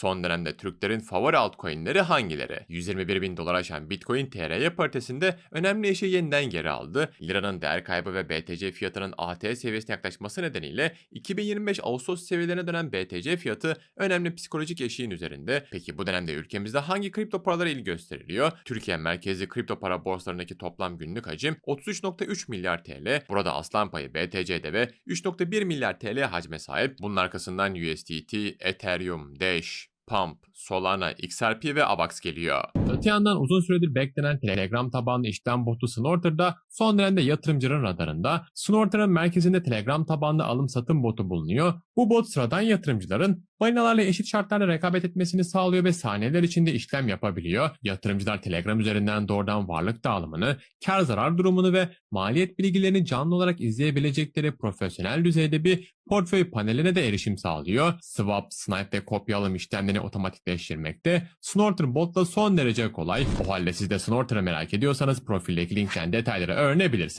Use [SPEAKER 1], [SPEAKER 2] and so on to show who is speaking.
[SPEAKER 1] Son dönemde Türklerin favori altcoin'leri hangileri? 121 bin dolar aşan Bitcoin TRY paritesinde önemli işi yeniden geri aldı. Liranın değer kaybı ve BTC fiyatının AT seviyesine yaklaşması nedeniyle 2025 Ağustos seviyelerine dönen BTC fiyatı önemli psikolojik eşiğin üzerinde. Peki bu dönemde ülkemizde hangi kripto paralara ilgi gösteriliyor? Türkiye merkezli kripto para borsalarındaki toplam günlük hacim 33.3 milyar TL. Burada aslan payı BTC'de ve 3.1 milyar TL hacme sahip. Bunun arkasından USDT, Ethereum, Dash, Pump, Solana, XRP ve AVAX geliyor. Öte yandan uzun süredir beklenen Telegram tabanlı işlem botu Snorter da son dönemde yatırımcıların radarında. Snorter'ın merkezinde Telegram tabanlı alım satım botu bulunuyor. Bu bot sıradan yatırımcıların balinalarla eşit şartlarla rekabet etmesini sağlıyor ve saniyeler içinde işlem yapabiliyor. Yatırımcılar Telegram üzerinden doğrudan varlık dağılımını, kar zarar durumunu ve maliyet bilgilerini canlı olarak izleyebilecekleri profesyonel düzeyde bir portföy paneline de erişim sağlıyor. Swap, snipe ve kopya alım işlemlerini otomatikleştirmekte. Snorter bot da son derece kolay. O halde siz de Snorter'ı merak ediyorsanız profildeki linkten detayları öğrenebilirsiniz.